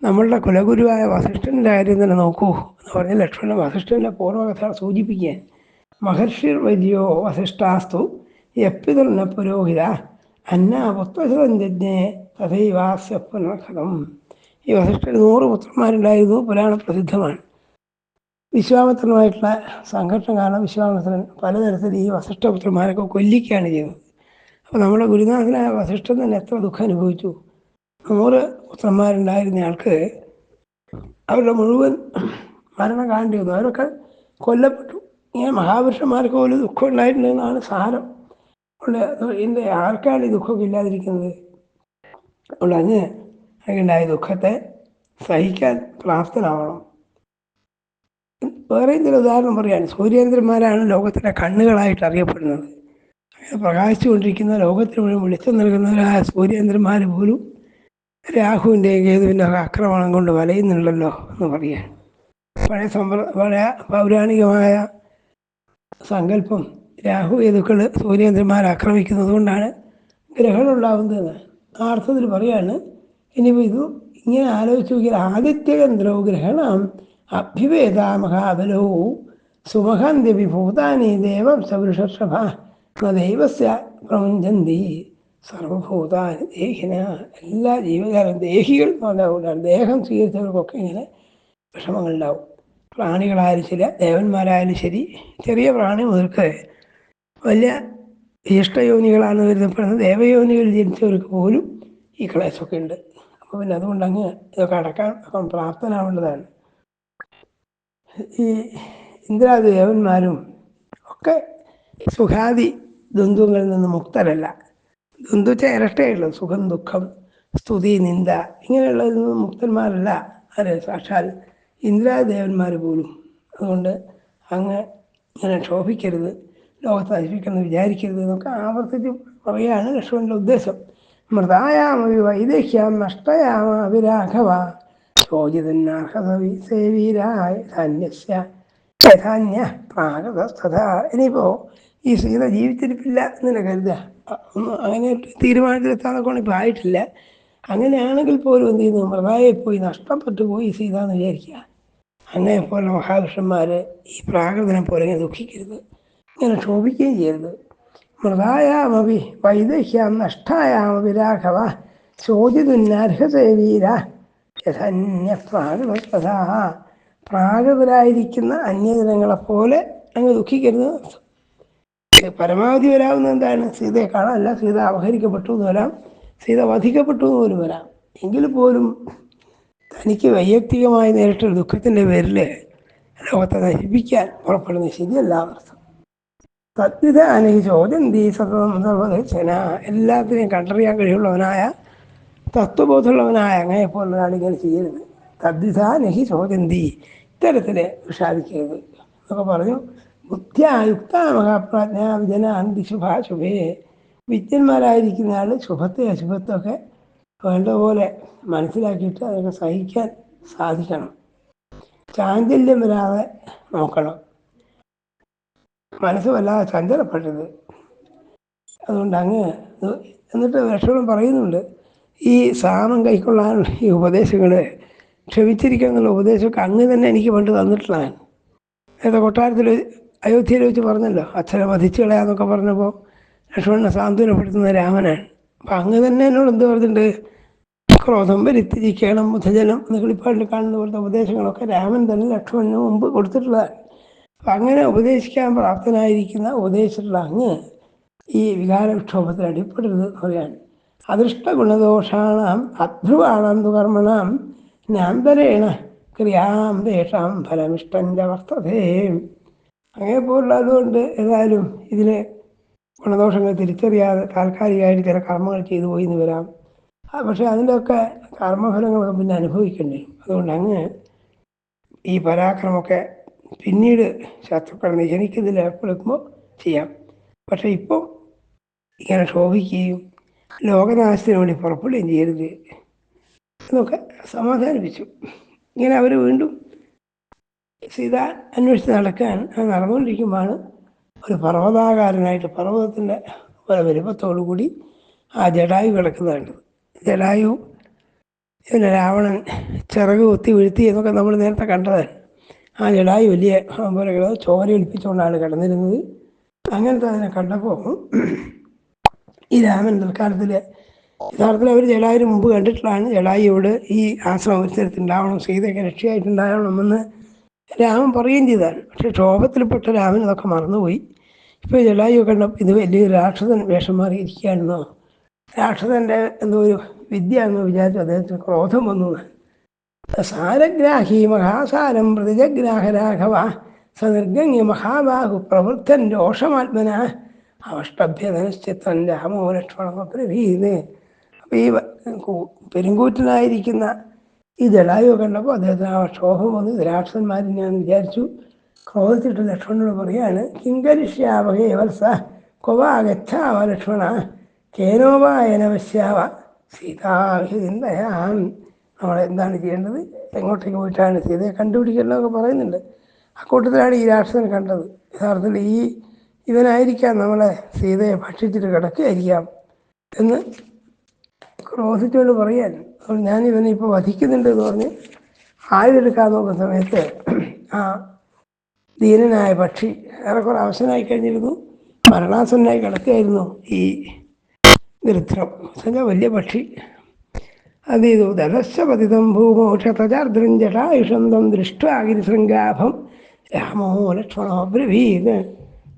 നമ്മളുടെ കുലഗുരുവായ വസിഷ്ഠന്റെ കാര്യം തന്നെ നോക്കൂ എന്ന് പറഞ്ഞ് ലക്ഷ്മണൻ വസിഷ്ഠന്റെ പൂർവകഥ സൂചിപ്പിക്കാൻ മഹർഷിർ വൈദ്യോ വസിഷ്ഠാസ്തു എപ്പിതുന്ന പുരോഹിത അന്നാപുത്രജജ്ഞേ തഥൈവാസ്യ പുനർഹതം. ഈ വസിഷ്ഠന് നൂറ് പുത്രന്മാരുണ്ടായിരുന്നു പുരാണ പ്രസിദ്ധമാണ്. വിശ്വാമിത്രനുമായിട്ടുള്ള സംഘർഷം കാരണം വിശ്വാമിത്രൻ പലതരത്തിൽ ഈ വസിഷ്ഠപുത്രന്മാരൊക്കെ കൊല്ലിക്കുകയാണ് ചെയ്തത്. അപ്പോൾ നമ്മുടെ ഗുരുനാഥനായ വസിഷ്ഠൻ തന്നെ എത്ര ദുഃഖം അനുഭവിച്ചു? നൂറ് പുത്രന്മാരുണ്ടായിരുന്ന ആൾക്ക് അവരുടെ മുഴുവൻ മരണം കാണേണ്ടി വന്നു അവരൊക്കെ കൊല്ലപ്പെട്ടു. ഇങ്ങനെ മഹാപുരുഷന്മാർക്ക് പോലും ദുഃഖം ഉണ്ടായിട്ടുണ്ടെന്നാണ് സാരം. ഇതിന്റെ ആർക്കാണ് ഈ ദുഃഖമൊക്കെ ഇല്ലാതിരിക്കുന്നത്? അതുകൊണ്ട് അങ്ങ് അതിനുണ്ടായ ദുഃഖത്തെ സഹിക്കാൻ പ്രാപ്തനാവണം. വേറെ ചില ഉദാഹരണം പറയാൻ? സൂര്യേന്ദ്രന്മാരാണ് ലോകത്തിന്റെ കണ്ണുകളായിട്ട് അറിയപ്പെടുന്നത്. അങ്ങനെ പ്രകാശിച്ചുകൊണ്ടിരിക്കുന്ന ലോകത്തിന് മുഴുവൻ വെളിച്ചം നൽകുന്നവരായ സൂര്യേന്ദ്രന്മാർ പോലും രാഹുവിന്റെയും കേതുവിന്റെ ഒക്കെ ആക്രമണം കൊണ്ട് വലയുന്നുണ്ടല്ലോ എന്ന് പറയാൻ. പഴയ സമ്പ്ര പഴയ പൗരാണികമായ സങ്കല്പം രാഹു കേതുക്കൾ സൂര്യേന്ദ്രന്മാർ ആക്രമിക്കുന്നത് കൊണ്ടാണ് ഗ്രഹണം ആ അർത്ഥത്തിൽ പറയാണ്. ഇനിയിപ്പോൾ ഇത് ഇങ്ങനെ ആലോചിച്ച് നോക്കിയാൽ ആദിത്യകന്ദ്രോ ഗ്രഹണം അഭ്യുവേദ മഹാബലോ സുമഹാന്തി വിഭൂതാനി ദേവം സവൃഷഭ ദൈവസ്യ പ്രമുഞ്ചന്തി സർവഭൂതാനി ദേഹിന എല്ലാ ജീവജാലം ദേഹികൾ ഉണ്ടാകുന്നതാണ് ദേഹം സ്വീകരിച്ചവർക്കൊക്കെ ഇങ്ങനെ വിഷമങ്ങളുണ്ടാവും. പ്രാണികളായാലും ശരി ദേവന്മാരായാലും ശരി ചെറിയ പ്രാണി മുതൽക്ക് വലിയ ഇഷ്ടയോനികളാണ് വരുന്നപ്പെടുന്നത് ദേവയോനികളിൽ ജനിച്ചവർക്ക് പോലും ഈ ക്ലേശമൊക്കെ ഉണ്ട്. അപ്പോൾ പിന്നെ അതുകൊണ്ട് അങ്ങ് ഇതൊക്കെ അടക്കാൻ പ്രാർത്ഥന ആവേണ്ടതാണ് ഈ ഇന്ദ്രാദേവന്മാരും ഒക്കെ സുഖാദി ദ്വന്ദ്വങ്ങളിൽ നിന്ന് മുക്തരല്ല. ദ്വന്ദ്വച്ച ഇരട്ടയുള്ളത് സുഖം ദുഃഖം സ്തുതി നിന്ദ. ഇങ്ങനെയുള്ളതിൽ മുക്തന്മാരല്ല. ആര്? സാക്ഷാൽ ഇന്ദ്രാദേവന്മാർ പോലും. അതുകൊണ്ട് അങ്ങ് ഇങ്ങനെ ക്ഷോഭിക്കരുത്. ലോകത്തെ നശിപ്പിക്കണം വിചാരിക്കരുത് എന്നൊക്കെ ആവർത്തിച്ച് പറയുകയാണ് ലക്ഷ്മണന്റെ ഉദ്ദേശം. മൃതായാമവി വൈദേഹ്യാം നഷ്ടയാമ വിരാഘവ. ചോദിതന്നാർഹതവി സേവീരായ ഇനിയിപ്പോൾ ഈ സീത ജീവിച്ചിരിപ്പില്ല എന്ന് കരുതുക. അങ്ങനെ ഒരു തീരുമാനത്തിലെത്താനൊക്കെ ഇപ്പോൾ ആയിട്ടില്ല. അങ്ങനെയാണെങ്കിൽ പോലും എന്ത് ചെയ്യുന്നു? മൃതായെ പോയി നഷ്ടപ്പെട്ടു പോയി സീതാന്ന് വിചാരിക്കുക. അങ്ങനെ പോലെ മഹാപുരുഷന്മാർ ഈ പ്രാകൃതനെ പോലെ ഇങ്ങനെ ദുഃഖിക്കരുത്. ഇങ്ങനെ ക്ഷോഭിക്കുകയും ചെയ്യരുത്. മൃതായാമപി വൈദഹ്യാം നഷ്ടായാമപി രാഘവ ചോദ്യതുന്നർഹസേവീര യഥന്യ പ്രാകൃതസ്ഥതാ പ്രാകൃതരായിരിക്കുന്ന അന്യജനങ്ങളെ പോലെ അങ്ങ് ദുഃഖിക്കരുത്. പരമാവധി വരാവുന്ന എന്താണ്? സീതയെ കാണാനല്ല സീത അപഹരിക്കപ്പെട്ടു എന്ന് വരാം. സീത വധിക്കപ്പെട്ടു എന്ന് പോലും വരാം. എങ്കിൽ പോലും തനിക്ക് വൈയക്തികമായി നേരിട്ടൊരു ദുഃഖത്തിന്റെ പേരിൽ ലോകത്തെ നശിപ്പിക്കാൻ പുറപ്പെടുന്നത് ശരിയല്ല അർത്ഥം സത്യത അനഹി ചോദ്യം സതതം സർവദർശന എല്ലാത്തിനെയും കണ്ടറിയാൻ കഴിവുള്ളവനായ തത്വബോധമുള്ളവനായ അങ്ങനെ പോലുള്ളതാണ് ഇങ്ങനെ ചെയ്യരുത് തദ്വിധ നഹി ചോദ്യം ഇത്തരത്തിൽ വിഷാദിക്കരുത്. എന്നൊക്കെ പറഞ്ഞു. ബുദ്ധിയുക്ത മഹാപ്രാജ്ഞ വിജനാന്തി ശുഭാശുഭേ വിദ്യന്മാരായിരിക്കുന്ന ആൾ ശുഭത്തെ അശുഭത്തൊക്കെ വേണ്ടപോലെ മനസ്സിലാക്കിയിട്ട് അതൊക്കെ സഹിക്കാൻ സാധിക്കണം. ചാഞ്ചല്യം വരാതെ നോക്കണം. മനസ്സ് വല്ലാതെ ചഞ്ചലപ്പെട്ടത്. അതുകൊണ്ട് അങ്ങ് എന്നിട്ട് ലക്ഷണം പറയുന്നുണ്ട് ഈ സാമം കൈക്കൊള്ളാനുള്ള ഈ ഉപദേശങ്ങൾ ക്ഷമിച്ചിരിക്കുക എന്നുള്ള ഉപദേശമൊക്കെ അങ്ങ് തന്നെ എനിക്ക് പണ്ട് തന്നിട്ടുള്ളതാണ്. നേരത്തെ കൊട്ടാരത്തിൽ അയോധ്യയിൽ വെച്ച് പറഞ്ഞല്ലോ അച്ഛനെ വധിച്ചു കളയാന്നൊക്കെ പറഞ്ഞപ്പോൾ ലക്ഷ്മണനെ സാന്ത്വനപ്പെടുത്തുന്ന രാമനാണ്. അപ്പം അങ്ങ് തന്നെ എന്നോട് എന്ത് പറഞ്ഞിട്ടുണ്ട്? ക്രോധം വരുത്തിരിക്കണം ബുധജനം എന്ന് കിളിപ്പാടിൽ കാണുന്ന പോലത്തെ ഉപദേശങ്ങളൊക്കെ രാമൻ തന്നെ ലക്ഷ്മണന് മുമ്പ് കൊടുത്തിട്ടുള്ളതാണ്. അപ്പം അങ്ങനെ ഉപദേശിക്കാൻ പ്രാപ്തനായിരിക്കുന്ന ഉപദേശിച്ചിട്ടുള്ള അങ്ങ് ഈ വികാരക്ഷോഭത്തിൽ അടിപ്പെടരുത് എന്ന് പറയാണ്. അദൃഷ്ട ഗുണദോഷാണാം അധ്രുവാണാം കർമ്മണാം നാന്തരേണ ക്രിയാം തേഷാം ഫലമിഷ്ടന്റെ വർത്തതേ അങ്ങനെ പോലുള്ള അതുകൊണ്ട് ഏതായാലും ഇതിലെ ഗുണദോഷങ്ങൾ തിരിച്ചറിയാതെ താൽക്കാലികമായിട്ട് ചില കർമ്മങ്ങൾ ചെയ്തു പോയി എന്ന് വരാം. പക്ഷെ അതിന്റെയൊക്കെ കർമ്മഫലങ്ങളൊക്കെ പിന്നെ അനുഭവിക്കേണ്ടി വരും. അതുകൊണ്ട് അങ്ങ് ഈ പരാക്രമമൊക്കെ പിന്നീട് ശത്രുക്കളെ നിശനിക്കുന്നതിൽ ഏർപ്പെടുമ്പോൾ ചെയ്യാം. പക്ഷേ ഇപ്പോൾ ഇങ്ങനെ ശോഭിക്കുകയും ലോകനാശത്തിന് വേണ്ടി പുറപ്പെടുകയും ചെയ്യരുത് എന്നൊക്കെ സമാധാനിപ്പിച്ചു. ഇങ്ങനെ അവർ വീണ്ടും സീത അന്വേഷിച്ച് നടക്കാൻ അത് നടന്നുകൊണ്ടിരിക്കുമ്പോഴാണ് ഒരു പർവതാകാരനായിട്ട് പർവതത്തിന്റെ ഒരു വലുപ്പത്തോടു കൂടി ആ ജടായു കണ്ടത്. ജടായു പിന്നെ രാവണൻ ചിറക് കുത്തി വീഴ്ത്തി എന്നൊക്കെ നമ്മൾ നേരത്തെ കണ്ടതാണ് ആ ജടായു വലിയ പോലെ ചോര ഒലിപ്പിച്ചുകൊണ്ടാണ് കിടന്നിരുന്നത്. അങ്ങനത്തെ അതിനെ കണ്ടപ്പോൾ ഈ രാമൻ തൽക്കാലത്തിൽ യഥാർത്ഥത്തിൽ അവർ ജടായുവിന് മുമ്പ് കണ്ടിട്ടുള്ളതാണ്. ജടായുയോട് ഈ ആശ്രമ ഉണ്ടാവണം സീതയൊക്കെ രക്ഷയായിട്ടുണ്ടാവണമെന്ന് രാമൻ പറയുകയും ചെയ്താൽ. പക്ഷെ ക്ഷോഭത്തിൽപ്പെട്ട രാമൻ അതൊക്കെ മറന്നുപോയി. ഇപ്പോൾ ജലായു കണ്ട ഇത് വലിയൊരു രാക്ഷസൻ വേഷം മാറിയിരിക്കുകയാണെന്നോ? രാക്ഷസന്റെ എന്തോ ഒരു വിദ്യ എന്ന് വിചാരിച്ചു. അദ്ദേഹത്തിന് ക്രോധം വന്നു. സാരഗ്രാഹി മഹാസാരം പ്രതിജഗ്രാഹ രാഘവ സനിർഗംഗ്യ മഹാബാഹു പ്രവൃത്തൻ രോഷമാത്മന അവഷ്ടഭ്യധനശ്ചിത്രൻ രാമോ ലക്ഷ്മണപ്രവീത് അപ്പോൾ ഈ പെരുങ്കൂറ്റനായിരിക്കുന്ന ഈ ജടായു കണ്ടപ്പോൾ അദ്ദേഹത്തിന് ആ ക്ഷോഭം വന്ന്. രാക്ഷസന്മാരിൽ രാക്ഷസന്മാരെ ഞാൻ വിചാരിച്ചു. ക്രോധത്തിട്ട് ലക്ഷ്മണനോട് പറയാണ് കിങ്കരിഷ്യാവഹേ വത്സ കൊവാഗച്ഛാവ ലക്ഷ്മണ കേനോവായനവശ്യാവ സീതാഹിന്ദയാം നമ്മൾ എന്താണ് ചെയ്യേണ്ടത്? എങ്ങോട്ടേക്ക് പോയിട്ടാണ് സീതയെ കണ്ടുപിടിക്കേണ്ടതൊക്കെ പറയുന്നുണ്ട്. അക്കൂട്ടത്തിലാണ് ഈ രാക്ഷസൻ കണ്ടത്. യഥാർത്ഥത്തിൽ ഈ ഇവനായിരിക്കാം നമ്മളെ സീതയെ ഭക്ഷിച്ചിട്ട് കിടക്കുകയായിരിക്കാം എന്ന് ക്രോധിച്ചുകൊണ്ട് പറയാൻ അതുകൊണ്ട് ഞാൻ ഇവനെ ഇപ്പോൾ വധിക്കുന്നുണ്ട് എന്ന് പറഞ്ഞ് ആയുധെടുക്കാൻ നോക്കുന്ന സമയത്ത് ആ ദീനനായ പക്ഷി ഏറെക്കുറെ അവസരമായി കഴിഞ്ഞിരുന്നു. മരണാസന്നായി കിടക്കുകയായിരുന്നു ഈ ഗൃധ്രം എന്നുവെച്ചാൽ വലിയ പക്ഷി. അത് ചെയ്തു ദലശപതിതം ഭൂമോക്ഷതജാർദ്രഞ്ജടായുഷന്തം ദൃഷ്ടാഗിരിശൃംഗാഭം രാമോ ലക്ഷ്മണോ ബ്രവീത്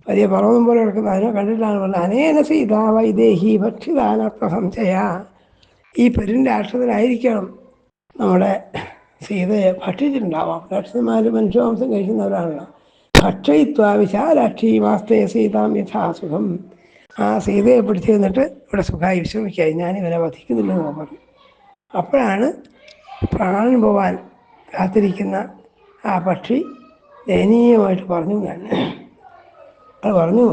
വലിയ പർവതം പോലെ കിടക്കുന്ന അതിനെ കണ്ടിട്ടാണ് പറഞ്ഞത് അനേന സീതാ വൈദേഹി ഭക്ഷിതാനർത്ഥ സംശയ ഈ പെരും രാക്ഷസനായിരിക്കണം. നമ്മുടെ സീതയെ ഭക്ഷിച്ചിട്ടുണ്ടാവാം. രാക്ഷസന്മാർ മനുഷ്യവംശം കഴിക്കുന്നവരാണല്ലോ. ഭക്ഷയിത്വ വിശാലാക്ഷി വാസ്തേ സീതാം യഥാസുഖം ആ സീതയെ പിടിച്ചു നിന്നിട്ട് ഇവിടെ സുഖമായി വിശ്രമിക്കായി ഞാൻ ഇവനെ വധിക്കുന്നില്ലെന്ന് പറഞ്ഞു അപ്പോഴാണ് പ്രാണൻ പോവാൻ കാത്തിരിക്കുന്ന ആ പക്ഷി ദയനീയമായിട്ട് പറഞ്ഞു ഞാൻ. അത് പറഞ്ഞു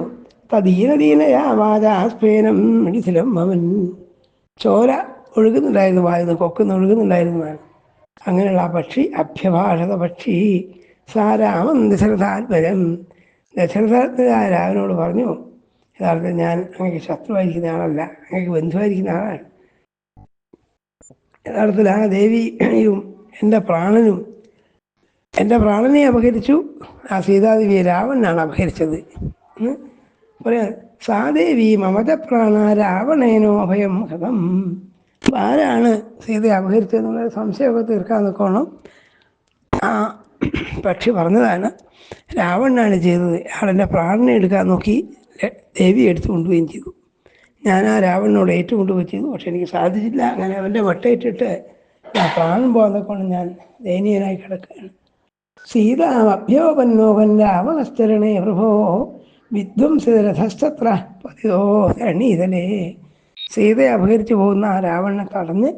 തദീനദീനയാ വാചാസ്ഫേനം മനസ്സിലും അവൻ ചോര ഒഴുകുന്നുണ്ടായിരുന്നു വായുന്നു കൊക്കുന്ന ഒഴുകുന്നുണ്ടായിരുന്നു അങ്ങനെയുള്ള ആ പക്ഷി അഭ്യഭാഷത പക്ഷി സാരാമൻ ദശരഥാത്മരം ദശരഥാത്മജായ രാവനോട് പറഞ്ഞു യഥാർത്ഥം ഞാൻ അങ്ങക്ക് ശത്രുവായിരിക്കുന്ന ആളല്ല അങ്ങക്ക് ബന്ധുവായിരിക്കുന്ന ആളാണ്. യഥാർത്ഥത്തിൽ ആ ദേവിയും എന്റെ പ്രാണനും എന്റെ പ്രാണനെ അപഹരിച്ചു. ആ സീതാദേവി രാവണനാണ് അപഹരിച്ചത്. പറയാ സാദേവി മമത പ്രാണ രാവണേനോ അഭയം ഹതം. അപ്പൊ ആരാണ് സീതയെ അപഹരിച്ചതെന്നുള്ള സംശയമൊക്കെ തീർക്കാൻ നിൽക്കണം. ആ പക്ഷി പറഞ്ഞതാണ് രാവണനാണ് ചെയ്തത്. ആളെന്റെ പ്രാണനെ എടുക്കാൻ നോക്കി ദേവിയെ ദേവി എടുത്തു കൊണ്ടുപോവുകയും ചെയ്തു. ഞാൻ ആ രാവണനോട് ഏറ്റുകൊണ്ടുപോയി ചെയ്തു. പക്ഷെ എനിക്ക് സാധിച്ചില്ല. അങ്ങനെ അവന്റെ വട്ടയിട്ടിട്ട് ഞാൻ പ്രാണൻ പോകുന്നതുകൊണ്ട് ഞാൻ ദയനീയനായി കിടക്കുകയാണ്. സീത അഭ്യോപന്നോഹൻ രാവണസ്ഥരണേ പ്രഭോ വിധ്വംസിതരഥസ്തത്ര പതിതോ തരണീതലേ സീതയെ അപഹരിച്ചു പോകുന്ന ആ രാവണനെ തടഞ്ഞ്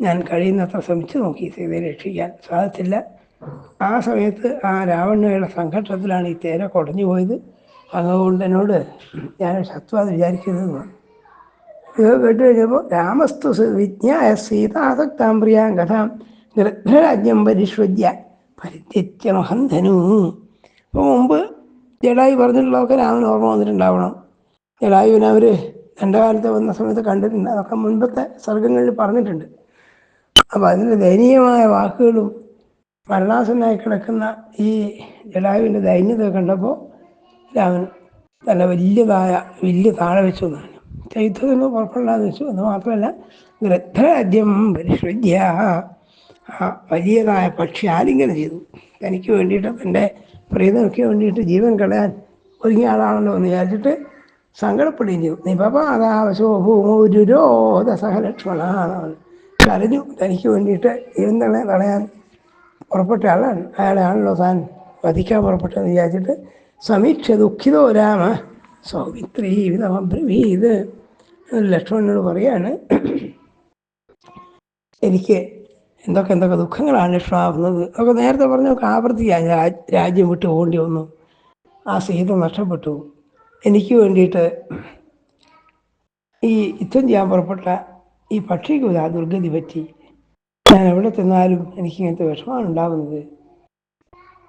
ഞാൻ കഴിയുന്നത്ര ശ്രമിച്ചു നോക്കി സീതയെ രക്ഷിക്കാൻ. സാധിച്ചില്ല. ആ സമയത്ത് ആ രാവണയുടെ സംഘർഷത്തിലാണ് ഈ തേര കുടഞ്ഞു പോയത്. അതുകൊണ്ട് ഞാൻ ശത്രുവാന്ന് വിചാരിക്കരുതെന്ന്. ഇത് കേട്ട് കഴിഞ്ഞപ്പോൾ രാമസ്തു വിജ്ഞായ സീതാസക്താം പ്രിയാം കഥാം ഗൃഹരാജ്യം പരിഷ്വജ്യ പരിത്യജ്യ മഹന്ധനു അപ്പോൾ മുമ്പ് ജഡായി പറഞ്ഞിട്ടുള്ളതൊക്കെ രാമന് ഓർമ്മ വന്നിട്ടുണ്ടാവണം. ജഡായുവിനെ അവർ കാലത്ത് വന്ന സമയത്ത് കണ്ടിട്ടുണ്ട്. അതൊക്കെ മുൻപത്തെ സർഗങ്ങളിൽ പറഞ്ഞിട്ടുണ്ട്. അപ്പോൾ അതിന്റെ ദയനീയമായ വാക്കുകളും മരണാസനായി കിടക്കുന്ന ഈ ജഡായുവിന്റെ ദൈന്യത കണ്ടപ്പോൾ രാമൻ നല്ല വലിയതായ വലിയ താഴെ വെച്ചു എന്നാണ് ചൈത്രത്തിന് പുറപ്പെടാന്ന് വെച്ചു. എന്ന് മാത്രമല്ല ഗ്രദ്ധരാജ്യം പരിശുദ്ധ്യ ആ വലിയതായ പക്ഷി ആലിംഗനം ചെയ്തു. തനിക്ക് വേണ്ടിയിട്ട് തന്റെ പ്രീതനൊക്കെ വേണ്ടിയിട്ട് ജീവൻ കളയാൻ ഒരുങ്ങിയ ആളാണല്ലോ എന്ന് വിചാരിച്ചിട്ട് സങ്കടപ്പെടുകയും ചെയ്തു നിപപാദാശോഭൂമോരുരോധ സഹലക്ഷ്മണ കരഞ്ഞു. തനിക്ക് വേണ്ടിയിട്ട് ഇരുന്നളെ തടയാൻ പുറപ്പെട്ട ആളാണ് അയാളാണല്ലോ താൻ വധിക്കാൻ പുറപ്പെട്ടെന്ന് വിചാരിച്ചിട്ട് സമീക്ഷ ദുഃഖിതോ രാമ സൗമിത്രീ വിധമബ്രവീത് ലക്ഷ്മണനോട് പറയാണ്. എനിക്ക് എന്തൊക്കെ എന്തൊക്കെ ദുഃഖങ്ങളാണ് ലക്ഷ്മണാവുന്നത് അതൊക്കെ നേരത്തെ പറഞ്ഞൊക്കെ ആവർത്തിക്കാൻ രാജ്യം വിട്ടു പോകേണ്ടി വന്നു. ആ സീത നഷ്ടപ്പെട്ടു. എനിക്ക് വേണ്ടിയിട്ട് ഈ യുദ്ധം ചെയ്യാൻ പുറപ്പെട്ട ഈ പക്ഷിക്ക് ആ ദുർഗതി പറ്റി ഞാൻ എവിടെ ചെന്നാലും എനിക്ക് ഇങ്ങനത്തെ വിഷമമാണ് ഉണ്ടാകുന്നത്.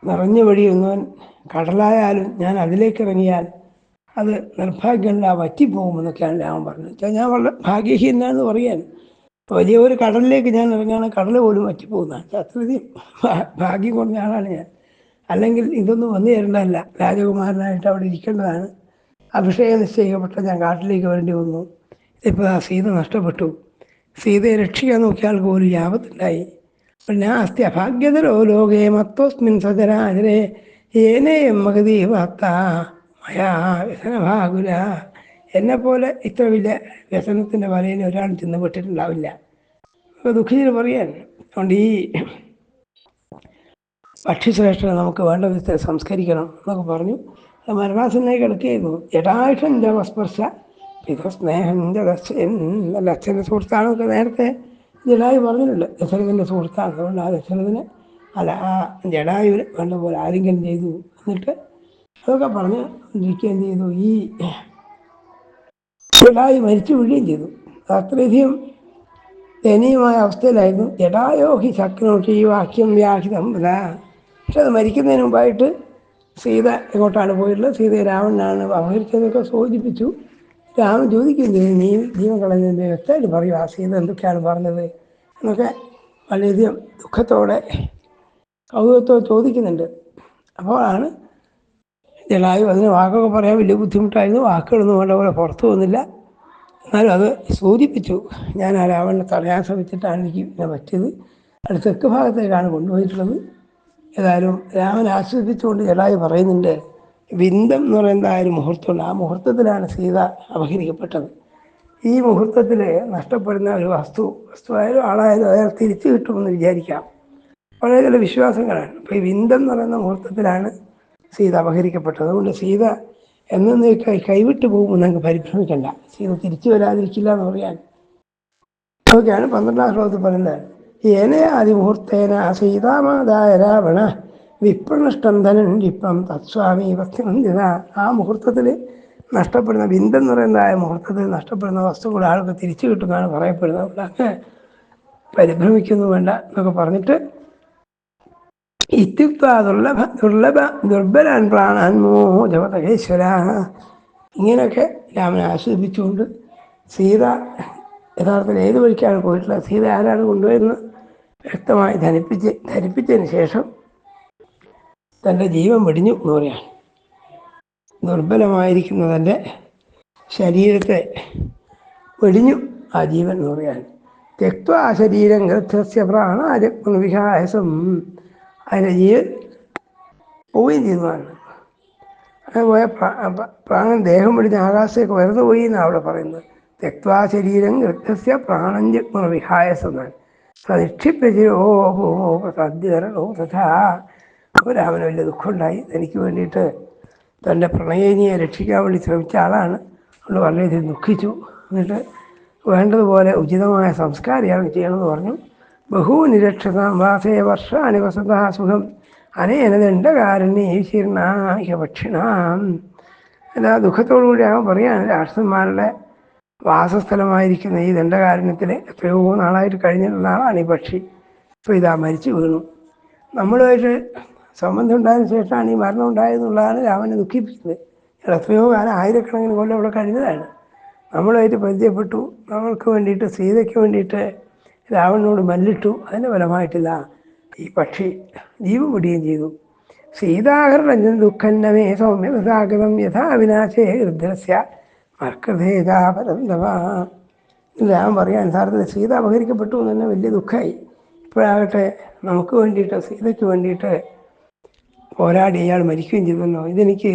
നിറഞ്ഞ വഴിയൊന്നവൻ കടലായാലും ഞാൻ അതിലേക്ക് ഇറങ്ങിയാൽ അത് നിർഭാഗ്യമല്ല വറ്റിപ്പോകുമെന്നൊക്കെയാണ് രാമൻ പറഞ്ഞത്. വെച്ചാൽ ഞാൻ വളരെ ഭാഗ്യഹീനാണെന്ന് പറയാൻ. വലിയ ഒരു കടലിലേക്ക് ഞാൻ ഇറങ്ങുകയാണെങ്കിൽ കടൽ പോലും വറ്റിപ്പോകുന്നതാണ്. അത്രയധികം ഭാഗ്യം കുറഞ്ഞ ആളാണ് ഞാൻ. അല്ലെങ്കിൽ ഇതൊന്നും വന്നു തരേണ്ടതല്ല രാജകുമാരനായിട്ട് അവിടെ ഇരിക്കേണ്ടതാണ്. അഭിഷേകം നിശ്ചയിക്കപ്പെട്ട ഞാൻ കാട്ടിലേക്ക് വരേണ്ടി വന്നു. ഇപ്പോൾ ആ സീത നഷ്ടപ്പെട്ടു. സീതയെ രക്ഷിക്കാൻ നോക്കിയാൽ പോലും യാപത്തുണ്ടായി നാസ്തി അഭാഗ്യതരോ ലോകേ മത്തോസ്മിൻ സജരാജനെ ഏനേ മകതി വാർത്ത മയാ വ്യസനഭാകുല എന്നെപ്പോലെ ഇത്ര വലിയ വ്യസനത്തിന്റെ വലയിൽ ഒരാൾ ചെന്ന് പെട്ടിട്ടുണ്ടാവില്ല. അപ്പോൾ ദുഃഖിതന് പറയാൻ അതുകൊണ്ട് ഈ ഭക്ഷ്യശ്രേഷ്ഠനെ നമുക്ക് വേണ്ട വിധത്തിൽ സംസ്കരിക്കണം എന്നൊക്കെ പറഞ്ഞു. അത് മരണാസനായി കിടക്കുകയായിരുന്നു ജടായുഷൻ വസ്പർശ ഇത് ജലസ്യൻ നല്ല അച്ഛന്റെ സുഹൃത്താണെന്നൊക്കെ നേരത്തെ ജഡായു പറഞ്ഞിട്ടുണ്ട്. ദശരഥന്റെ സുഹൃത്താണ്. അതുകൊണ്ട് ആ ദശരഥന് അല്ല ആ ജഡായുവിന് വേണ്ട പോലെ ആരെങ്കിലും ചെയ്തു എന്നിട്ട് അതൊക്കെ പറഞ്ഞ് ഇരിക്കുകയും ചെയ്തു. ഈ ജഡായു മരിച്ചു വീഴുകയും ചെയ്തു. അത് അത്രയധികം ദയനീയമായ അവസ്ഥയിലായിരുന്നു. ജഡായോ ഹി ശക്നോഷി വാക്യം വ്യാഹിതം പക്ഷെ അത് മരിക്കുന്നതിന് മുമ്പായിട്ട് സീത എങ്ങോട്ടാണ് പോയിട്ടുള്ളത്? സീതയെ രാവണനാണ് അപഹരിച്ചതൊക്കെ സൂചിപ്പിച്ചു. രാമൻ ചോദിക്കുന്നു നീ ജീവൻ കളഞ്ഞതിന്റെ വ്യക്തമായിട്ട് പറയും ആ സീത എന്തൊക്കെയാണ് പറഞ്ഞത്? എന്നൊക്കെ വളരെയധികം ദുഃഖത്തോടെ കൗതുകത്തോടെ ചോദിക്കുന്നുണ്ട്. അപ്പോഴാണ് ജലായു അതിന് വാക്കൊക്കെ പറയാൻ വലിയ ബുദ്ധിമുട്ടായിരുന്നു. വാക്കുകളൊന്നും വേണ്ട പുറത്തു വന്നില്ല എന്നാലും അത് സൂചിപ്പിച്ചു. ഞാൻ ആ രാവണനെ തടയാൻ ശ്രമിച്ചിട്ടാണ് എനിക്ക് ഇങ്ങനെ പറ്റിയത്. അത് തെക്ക് ഭാഗത്തേക്കാണ് കൊണ്ടുപോയിട്ടുള്ളത്. ഏതായാലും രാമൻ ആശ്വസിപ്പിച്ചുകൊണ്ട് ജടായു പറയുന്നുണ്ട് വിന്ദം എന്ന് പറയുന്ന ആ ഒരു മുഹൂർത്തമുണ്ട്. ആ മുഹൂർത്തത്തിലാണ് സീത അപഹരിക്കപ്പെട്ടത്. ഈ മുഹൂർത്തത്തിൽ നഷ്ടപ്പെടുന്ന ഒരു വസ്തു വസ്തുവായാലും ആളായാലും അയാൾ തിരിച്ചു കിട്ടുമെന്ന് വിചാരിക്കാം. വളരെ ചില വിശ്വാസങ്ങളാണ്. അപ്പോൾ ഈ വിന്ദം എന്ന് പറയുന്ന മുഹൂർത്തത്തിലാണ് സീത അപഹരിക്കപ്പെട്ടത്. അതുകൊണ്ട് സീത എന്നേക്കായി കൈവിട്ടു പോകുമെന്ന് ഞങ്ങൾക്ക് പരിഭ്രമിക്കണ്ട. സീത തിരിച്ചു വരാതിരിക്കില്ല എന്ന് പറയാൻ. അതൊക്കെയാണ് പന്ത്രണ്ടാം ശ്ലോകത്തിൽ പറയുന്നത്. ഏനയാദിമുഹൂർത്തേന സീതാമാതായ രാവണ വിപ്രനഷ്ടം ധനൻ തത്സ്വാമി വസ്തുനന്ദിത ആ മുഹൂർത്തത്തിൽ നഷ്ടപ്പെടുന്ന ബിന്ദെന്ന് പറയുന്നതായ മുഹൂർത്തത്തിൽ നഷ്ടപ്പെടുന്ന വസ്തുക്കൾ ആൾക്ക് തിരിച്ചു കിട്ടുന്നതാണ് പറയപ്പെടുന്നത്. അവിടെ അങ്ങ് പരിഭ്രമിക്കുന്നു വേണ്ട എന്നൊക്കെ പറഞ്ഞിട്ട് ഇത്യുക്ത ദുർലഭ ദുർലഭ ദുർബലാൻ പ്രാണാൻ മോഹജപതകേശ്വര ഇങ്ങനെയൊക്കെ രാമനെ ആസ്വദിപ്പിച്ചുകൊണ്ട് സീത യഥാർത്ഥത്തിൽ ഏത് വഴിക്കാണ് പോയിട്ടുള്ളത്? സീത ആരാണ് കൊണ്ടുവരുന്നത് വ്യക്തമായി ധനിപ്പിച്ച് ധരിപ്പിച്ചതിന് ശേഷം തന്റെ ജീവൻ വെടിഞ്ഞു എന്ന് പറയാം ദുർബലമായിരിക്കുന്ന തന്റെ ശരീരത്തെ വെടിഞ്ഞു ആ ജീവൻ എന്ന് പറയാൻ തെക്വ ആ ശരീരം ഗൃഹസ്യ വിഹാസം അതിന്റെ ജീവൻ പോവുകയും ചെയ്തതാണ് അങ്ങനെ പോയ പ്രാണൻ ദേഹം വെടിഞ്ഞ് ആകാശത്തേക്ക് വരുന്നു പോയി എന്നാണ് അവിടെ പറയുന്നത്. തെക്വാ ശരീരം ഗൃഹസ്യ പ്രാണഞ്ജഗ്മ വിഹായസം എന്നാണ് ഓ ഭൂമോ സദ്യതരണോ തഥാ. രാമന് വലിയ ദുഃഖമുണ്ടായി. തനിക്ക് വേണ്ടിയിട്ട് തന്റെ പ്രണയിനിയെ രക്ഷിക്കാൻ വേണ്ടി ശ്രമിച്ച ആളാണ്. അതുകൊണ്ട് വളരെയധികം ദുഃഖിച്ചു. എന്നിട്ട് വേണ്ടതുപോലെ ഉചിതമായ സംസ്കാരം ചെയ്യണമെന്ന് പറഞ്ഞു. ബഹുനിരക്ഷതാം വാസേ വർഷാണി അനുവസന്ത സുഖം. അനേന ദണ്ഡകാരണ്യ ഭക്ഷണം എല്ലാ ദുഃഖത്തോടുകൂടി അവൻ പറയുകയാണ് രാഷ്ട്രന്മാരുടെ വാസസ്ഥലമായിരിക്കുന്ന ഈ ദണ്ഡകാരണ്യത്തിൽ എത്രയോ നാളായിട്ട് കഴിഞ്ഞിട്ടുള്ള ആളാണ് ഈ പക്ഷി. ഇപ്പോൾ ഇതാ മരിച്ചു വീണു. നമ്മളുമായിട്ട് സംബന്ധം ഉണ്ടായതിനു ശേഷമാണ് ഈ മരണം ഉണ്ടായതെന്നുള്ളതാണ് രാമനെ ദുഃഖിപ്പിക്കുന്നത് എത്രയോ കാലം ആയിരക്കണക്കിന് കൊല്ലം അവിടെ കഴിഞ്ഞതാണ്. നമ്മളുമായിട്ട് പരിചയപ്പെട്ടു. നമ്മൾക്ക് വേണ്ടിയിട്ട് സീതയ്ക്ക് വേണ്ടിയിട്ട് രാവണനോട് മല്ലിട്ടു. അതിന്റെ ഫലമായിട്ടില്ല ഈ പക്ഷി ജീവൻ വിടുകയും ചെയ്തു. സീതാഹരണ ദുഃഖന്നമേ സൗമ്യതാഗതം യഥാ വിനാശേ ഹൃദ്രസ്യ മർക്കഥേജാപരന്തവ രാമൻ പറയാൻ സാറിന് സീത അപഹരിക്കപ്പെട്ടു എന്ന് തന്നെ വലിയ ദുഃഖമായി. ഇപ്പോഴാകട്ടെ നമുക്ക് വേണ്ടിയിട്ട് സീതയ്ക്ക് വേണ്ടിയിട്ട് പോരാടി അയാൾ മരിക്കുകയും ചെയ്തല്ലോ ഇതെനിക്ക്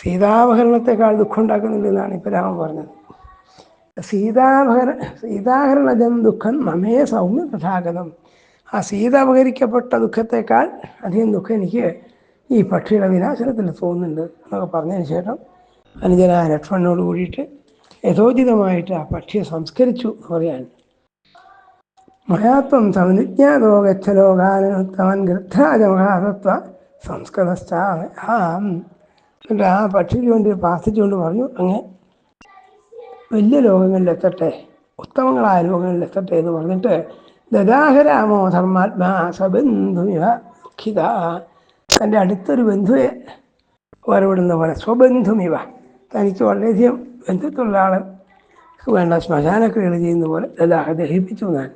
സീതാപഹരണത്തെക്കാൾ ദുഃഖം ഉണ്ടാക്കുന്നില്ലെന്നാണ് ഇപ്പോൾ രാമൻ പറഞ്ഞത്. സീതാപഹര സീതാഹരണജം ദുഃഖം മമേ സൗമ്യ തഥാഗതം. ആ സീത അപഹരിക്കപ്പെട്ട ദുഃഖത്തെക്കാൾ അധികം ദുഃഖം എനിക്ക് ഈ പക്ഷിയുടെ വിനാശനത്തിൽ തോന്നുന്നുണ്ട് എന്നൊക്കെ പറഞ്ഞതിന് ശേഷം അനുജനായ ലക്ഷ്മണനോട് കൂടിയിട്ട് യഥോചിതമായിട്ട് ആ പക്ഷിയെ സംസ്കരിച്ചു എന്ന് പറയാൻ. മയാത്വം സമനിജ്ഞാതോ ഗച്ഛലോകാനുത്തമൻ ഗൃദ്ധാജമഹാതത്വ സംസ്കൃതസ്ഥാം എന്നിട്ട് ആ പക്ഷിക്ക് വേണ്ടി പ്രാർത്ഥിച്ചുകൊണ്ട് പറഞ്ഞു അങ്ങ് വലിയ ലോകങ്ങളിലെത്തട്ടെ ഉത്തമങ്ങളായ ലോകങ്ങളിലെത്തട്ടെ എന്ന് പറഞ്ഞിട്ട് ദദാഹരാമോ ധർമാത്മാ സബന്ധുമിവ ദുഃഖിത. തന്റെ അടുത്തൊരു ബന്ധുവെ വരവിടുന്ന പോലെ സ്വബന്ധുമിവ തനിക്ക് വളരെയധികം ബന്ധുത്വമുള്ള ആൾ വേണ്ട ശ്മശാനക്രിയകൾ ചെയ്യുന്ന പോലെ ലതാഹ ദഹിപ്പിച്ചു ഞാൻ.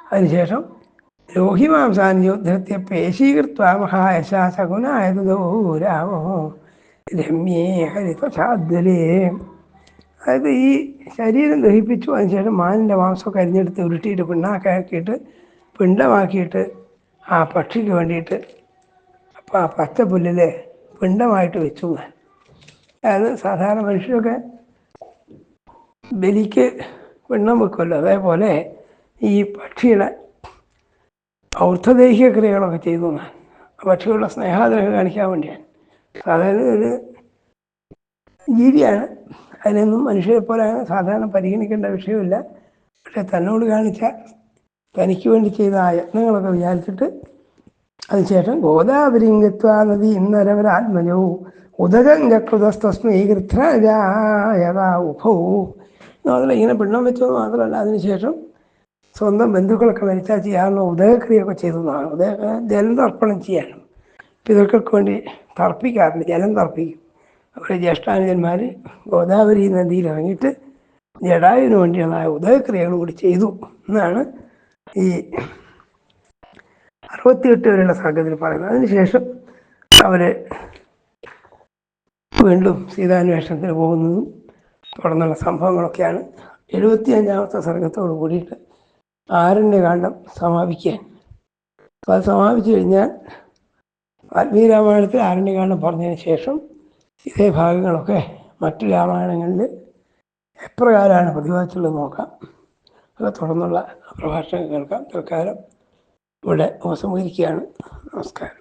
അതിനുശേഷം ലോഹിമാംസാന്യോദ്ധൃത്യ പേശീകൃത്വ മഹായശാസകുനായതോ രാമോ രമ്യേ ഹരിതശാദ്വലേ അതായത് ഈ ശരീരം ദഹിപ്പിച്ചു അതിനുശേഷം മാനിന്റെ മാംസമൊക്കെ അരിഞ്ഞെടുത്ത് ഉരുട്ടിയിട്ട് പിണ്ണാക്കാക്കിയിട്ട് പിണ്ടമാക്കിയിട്ട് ആ പക്ഷിക്ക് വേണ്ടിയിട്ട് അപ്പം ആ പച്ച പുല്ലിൽ പിണ്ടമായിട്ട് വെച്ചു ഞാൻ. അതായത് സാധാരണ മനുഷ്യരൊക്കെ ബലിക്ക് വെണ്ണം വെക്കുമല്ലോ. അതേപോലെ ഈ പക്ഷിയുടെ ഔർദ്ധദേഹിക ക്രിയകളൊക്കെ ചെയ്തു പക്ഷികളുടെ സ്നേഹാദ്രഹം കാണിക്കാൻ വേണ്ടിയാണ്. സാധാരണ ഒരു ജീവിയാണ്. അതിനൊന്നും മനുഷ്യരെ പോലെ സാധാരണ പരിഗണിക്കേണ്ട വിഷയമില്ല. പക്ഷെ തന്നോട് കാണിച്ച തനിക്ക് വേണ്ടി ചെയ്ത ആ യത്നങ്ങളൊക്കെ വിചാരിച്ചിട്ട് അതിനുശേഷം ഗോദാവരിംഗത്വ നദി ഇന്നരവരാത്മജോ ഉദകം ചക്രുതസ്തസ്മൈ ഗൃധ്രജായതാ ഉഭൗ. അതിൽ ഇങ്ങനെ പിണ്ണം വെച്ചത് മാത്രമല്ല അതിനുശേഷം സ്വന്തം ബന്ധുക്കളൊക്കെ മരിച്ചാൽ ചെയ്യാനുള്ള ഉദകക്രിയൊക്കെ ചെയ്തു എന്നാണ്. ജലം തർപ്പണം ചെയ്യാനും പിതൃക്കൾക്ക് വേണ്ടി തർപ്പിക്കാറുണ്ട് ജലം തർപ്പിക്കും. അവിടെ ജ്യേഷ്ഠാനുജന്മാർ ഗോദാവരി നദിയിൽ ഇറങ്ങിയിട്ട് ജഡായുവിന് വേണ്ടിയുള്ള ഉദയക്രിയകൾ കൂടി ചെയ്തു എന്നാണ് ഈ അറുപത്തിയെട്ട് വരെയുള്ള സംഘത്തിൽ പറയുന്നത്. അതിനുശേഷം അവർ വീണ്ടും സീതാന്വേഷണത്തിന് പോകുന്നതും തുടർന്നുള്ള സംഭവങ്ങളൊക്കെയാണ് എഴുപത്തി അഞ്ചാമത്തെ സർഗത്തോട് കൂടിയിട്ട് ആരണ്യകാന്ഡം സമാപിക്കാൻ. അപ്പോൾ അത് സമാപിച്ചു കഴിഞ്ഞാൽ വാൽമീകി രാമായണത്തിൽ ആരണ്യകാന്ഡം പറഞ്ഞതിന് ശേഷം ഇതേ ഭാഗങ്ങളൊക്കെ മറ്റു രാമായണങ്ങളിൽ എപ്രകാരമാണ് പ്രതിപാദിച്ചുള്ളത് നോക്കാം. അത് തുടർന്നുള്ള പ്രഭാഷണം കേൾക്കാം. തൽക്കാലം ഇവിടെ ഉപസംഹരിക്കുകയാണ് നമസ്കാരം.